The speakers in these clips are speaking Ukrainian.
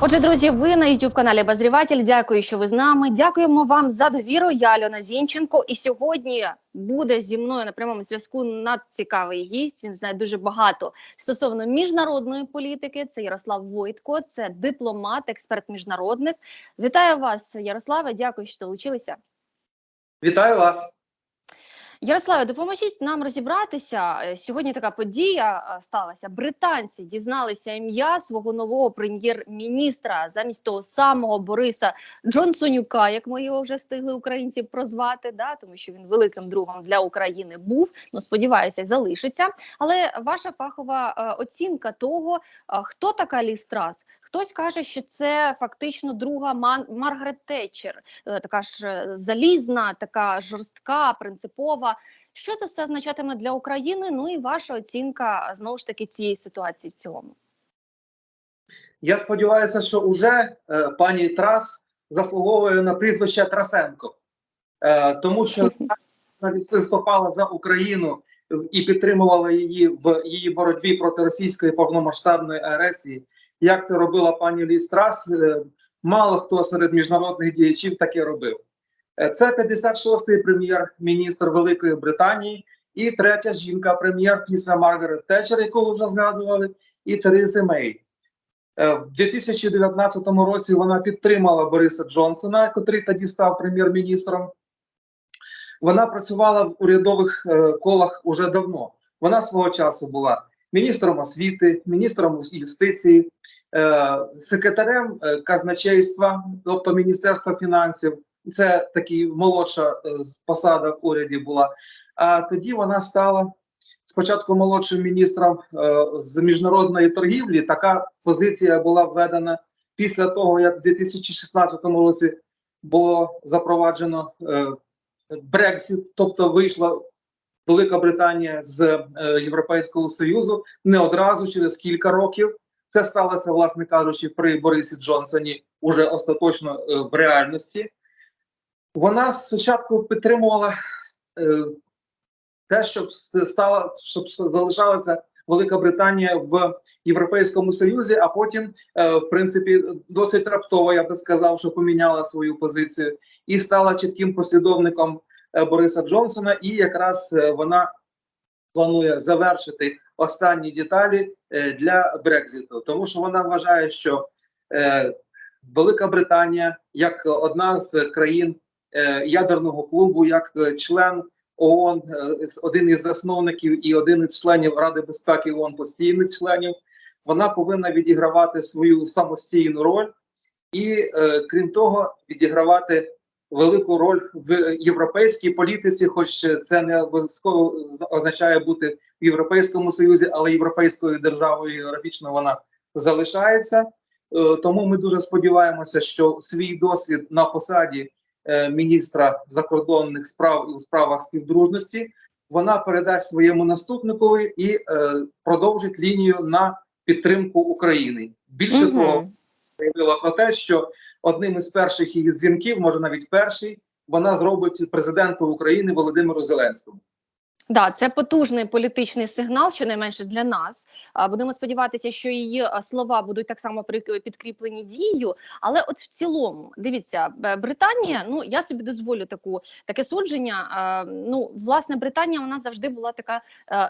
Отже, друзі, ви на youtube каналі Обозріватель. Дякую, що ви з нами. Дякуємо вам за довіру. Я Альона Зінченко. І сьогодні буде зі мною на прямому зв'язку надцікавий гість. Він знає дуже багато стосовно міжнародної політики. Це Ярослав Войтко, це дипломат, експерт міжнародник. Вітаю вас, Ярославе. Дякую, що долучилися. Вітаю вас. Ярославе, допоможіть нам розібратися. Е, Сьогодні така подія е, сталася. Британці дізналися ім'я свого нового прем'єр-міністра замість того самого Бориса Джонсонюка, як ми його вже встигли українці прозвати, да, тому що він великим другом для України був. Ну сподіваюся, залишиться. Але ваша фахова е, оцінка того, хто така Лі Страс? Хтось каже, що це фактично друга Ман Маргарет Тетчер, е, така ж е, залізна, така жорстка, принципова. Що це все означатиме для України? Ну і ваша оцінка знову ж таки цієї ситуації в цілому. Я сподіваюся, що уже е, пані Трас заслуговує на прізвище Трасенко, е, тому що вона виступала за Україну і підтримувала її в її боротьбі проти російської повномасштабної агресії. Як це робила пані Лі Страс, е, мало хто серед міжнародних діячів таке робив. Е, Це 56-й прем'єр-міністр Великої Британії і третя жінка-прем'єр після Маргарет Тетчер, яку вже згадували, і Терези Мей. Е, В 2019 році вона підтримала Бориса Джонсона, котрий тоді став прем'єр-міністром. Вона працювала в урядових колах уже давно. Вона свого часу була міністром освіти, міністром юстиції, е, секретарем е, казначейства, тобто Міністерства фінансів. Це такі молодша е, посада в уряді була. А тоді вона стала спочатку молодшим міністром з міжнародної торгівлі. Така позиція була введена після того, як в 2016 році було запроваджено Брексит, тобто вийшла Велика Британія з е, Європейського Союзу не одразу через кілька років. Це сталося, власне кажучи, при Борисі Джонсоні уже остаточно е, в реальності. Вона спочатку підтримувала е, те, щоб стала, щоб залишалася Велика Британія в Європейському Союзі, а потім, в принципі, досить раптово, я би сказав, що поміняла свою позицію і стала чітким послідовником Бориса Джонсона. І якраз е, вона планує завершити останні деталі е, для Брекзиту, тому що вона вважає, що е, Велика Британія, як одна з країн е, ядерного клубу, як е, член ООН, е, один із засновників і один із членів Ради безпеки ООН, постійних членів, вона повинна відігравати свою самостійну роль і, е, крім того, відігравати велику роль в європейській політиці, хоч це не обов'язково означає бути в Європейському Союзі, але європейською державою географічно вона залишається. Е, Тому ми дуже сподіваємося, що свій досвід на посаді е, міністра закордонних справ і у справах співдружності вона передасть своєму наступникові і е, продовжить лінію на підтримку України. Більше Мгм. того, заявила про те, що одним із перших її дзвінків, може навіть перший, вона зробить президенту України Володимиру Зеленському. Да, це потужний політичний сигнал, щонайменше для нас. Будемо сподіватися, що її слова будуть так само підкріплені дією. Але от в цілому, дивіться, Британія, ну я собі дозволю таку таке судження. Ну, власне, Британія вона завжди була така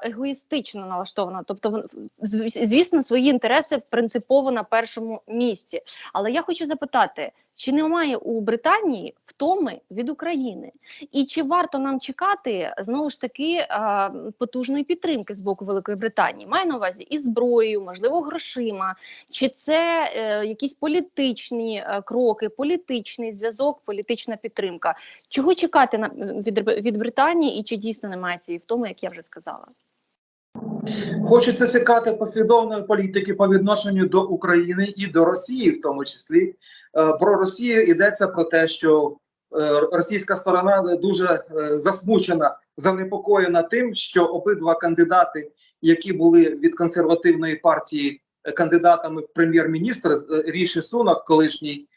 егоїстично налаштована. Тобто, звісно, свої інтереси принципово на першому місці. Але я хочу запитати. Чи немає у Британії втоми від України? І чи варто нам чекати знову ж таки потужної підтримки з боку Великої Британії? Маю на увазі і зброєю, можливо, грошима, чи це е, якісь політичні е, кроки, політичний зв'язок, політична підтримка? Чого чекати від Британії, і чи дійсно немає цієї втоми, як я вже сказала? Хочеться чекати послідовної політики по відношенню до України і до Росії, в тому числі. Е, Про Росію йдеться про те, що е, російська сторона дуже е, засмучена, занепокоєна тим, що обидва кандидати, які були від консервативної партії кандидатами в прем'єр-міністр, Ріші Сунок, колишній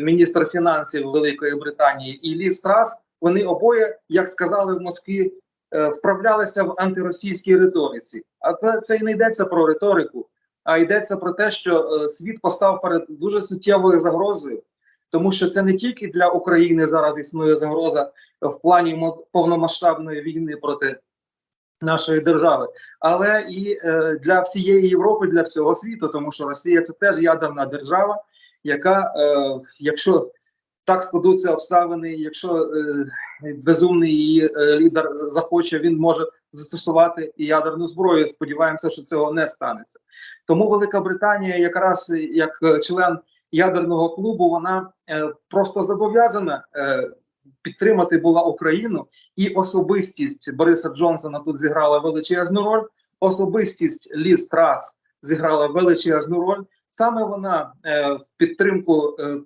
міністр фінансів Великої Британії, і Лі Страс, вони обоє, як сказали в Москві, вправлялися в антиросійській риториці. А це- і не йдеться про риторику. а йдеться про те, що е, світ постав перед дуже суттєвою загрозою, тому що це не тільки для України зараз існує загроза в плані повномасштабної війни проти нашої держави, але і е, для всієї Європи, для всього світу, тому що Росія це теж ядерна держава, яка, е, якщо так складуться обставини, якщо е, безумний її е, лідер захоче, він може застосувати і ядерну зброю. Сподіваємося, що цього не станеться. Тому Велика Британія, якраз як е, член ядерного клубу, вона е, просто зобов'язана е, підтримати була Україну, і особистість Бориса Джонсона тут зіграла величезну роль. Особистість Ліз Трас зіграла величезну роль. Саме вона е, в підтримку е,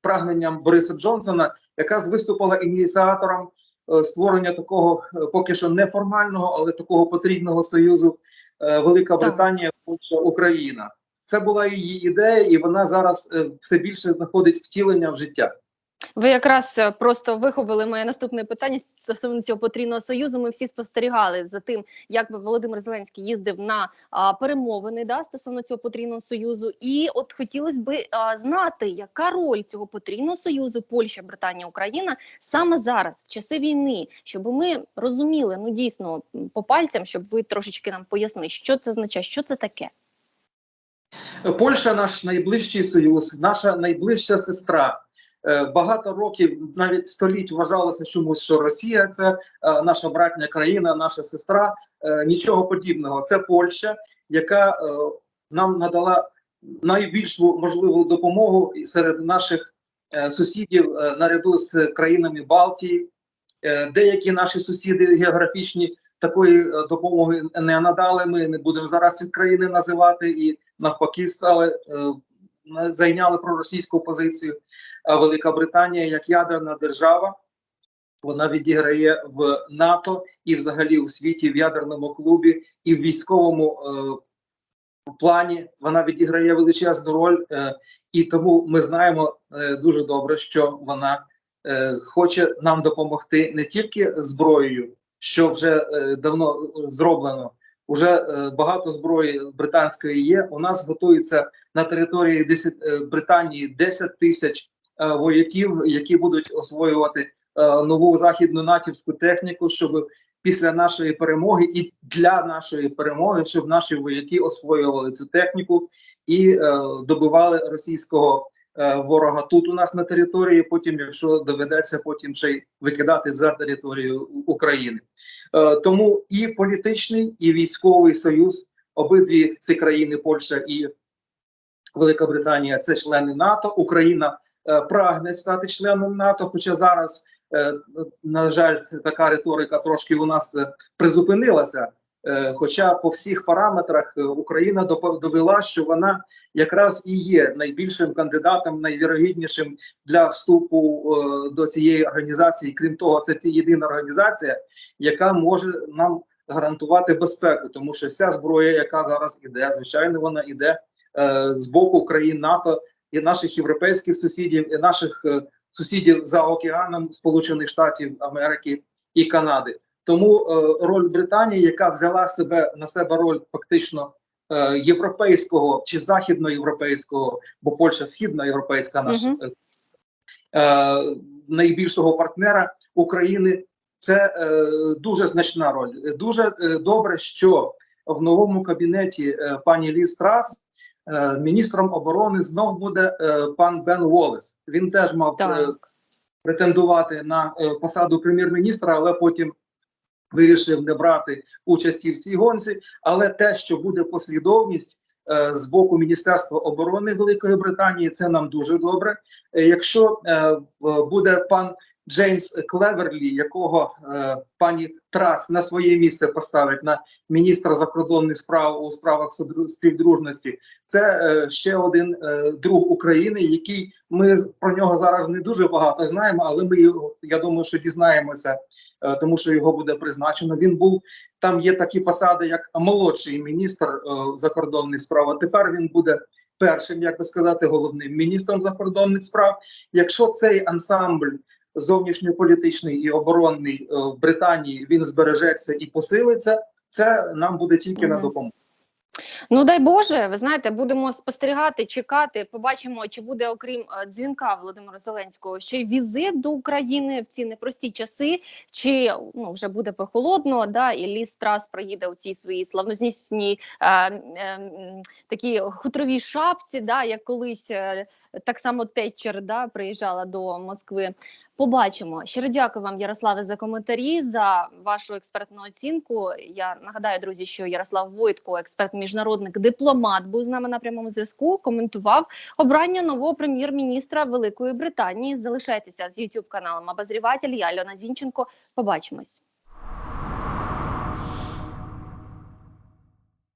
прагненням Бориса Джонсона, яка виступила ініціатором е, створення такого е, поки що неформального, але такого потрібного союзу е, Велика Британія, Польща, Україна. Це була її ідея, і вона зараз все більше знаходить втілення в життя. Ви якраз е, просто вихопили моє наступне питання стосовно цього потрійного союзу. Ми всі спостерігали за тим, як Володимир Зеленський їздив на а, перемовини да, стосовно цього потрійного союзу. І от хотілося би знати, яка роль цього потрійного союзу Польща, Британія, Україна саме зараз, в часи війни, щоб ми розуміли ну дійсно по пальцям, щоб ви трошечки нам пояснили, що це означає, що це таке. Польща наш найближчий союз, наша найближча сестра. Е, Багато років, навіть століть, вважалося чомусь, що Росія це е, наша братня країна, наша сестра. Е, Нічого подібного. Це Польща, яка нам надала найбільшу можливу допомогу серед наших сусідів наряду з країнами Балтії. Деякі наші сусіди географічні такої допомоги не надали. Ми не будемо зараз ці країни називати і навпаки стали зайняли проросійську позицію. А Велика Британія як ядерна держава. Вона відіграє в НАТО і взагалі у світі в ядерному клубі і в військовому е, плані вона відіграє величезну роль, е, і тому ми знаємо е, дуже добре, що вона е, хоче нам допомогти не тільки зброєю, що вже е, давно зроблено. Уже е, багато зброї британської є. У нас готується на території 10, е, Британії 10 тисяч е, вояків, які будуть освоювати нову західну натівську техніку, щоб після нашої перемоги і для нашої перемоги, щоб наші вояки освоювали цю техніку і добивали російського ворога тут у нас на території. Потім, якщо доведеться, потім ще й викидати за територію України. Е, тому і політичний, і військовий союз, обидві ці країни, Польща і Велика Британія, це члени НАТО. Україна е, прагне стати членом НАТО. Хоча зараз, е, на жаль, така риторика трошки у нас е, призупинилася. Е, хоча по всіх параметрах е, Україна довела, що вона якраз і є найбільшим кандидатом, найвірогіднішим для вступу е, до цієї організації. Крім того, це ті єдина організація, яка може нам гарантувати безпеку, тому що вся зброя, яка зараз іде, звичайно, вона іде з боку країн НАТО і наших європейських сусідів, і наших сусідів за океаном Сполучених Штатів Америки і Канади. Тому е, роль Британії, яка взяла себе на себе роль фактично е, європейського чи західноєвропейського, бо Польща східноєвропейська наша е, найбільшого партнера України. Це дуже значна роль. Дуже добре, що в новому кабінеті пані Ліз Трас е, міністром оборони знов буде пан Бен Уоллес. Він теж мав Так. претендувати на посаду прем'єр-міністра, але потім вирішив не брати участі в цій гонці. Але те, що буде послідовність е, з боку Міністерства оборони Великої Британії, це нам дуже добре. Е, якщо е, буде пан Джеймс Клеверлі, якого е, пані Трас на своє місце поставить на міністра закордонних справ у справах співдружності, це е, ще один е, друг України, який ми про нього зараз не дуже багато знаємо, але ми його я думаю, що дізнаємося, е, тому що його буде призначено. Він був там. Є такі посади, як молодший міністр е, закордонних справ. А тепер він буде першим, як би сказати, головним міністром закордонних справ. Якщо цей ансамбль зовнішньополітичний і оборонний е, в Британії він збережеться і посилиться, це нам буде тільки на допомогу. Ну дай Боже, ви знаєте, будемо спостерігати, чекати. Побачимо, чи буде окрім е, дзвінка Володимира Зеленського ще й візит до України в ці непрості часи, чи ну вже буде прохолодно, да і ліс трас проїде у цій своїй славнозвісній е, е, м, такій хутровій шапці, да, як колись е, так само Тетчер да, приїжджала до Москви. Побачимо. Щиро дякую вам, Ярославе, за коментарі, за вашу експертну оцінку. Я нагадаю, друзі, що Ярослав Войтко, експерт, міжнародник, дипломат, був з нами на прямому зв'язку. Коментував обрання нового прем'єр-міністра Великої Британії. Залишайтеся з youtube каналом Обозріватель. Я Альона Зінченко. Побачимось.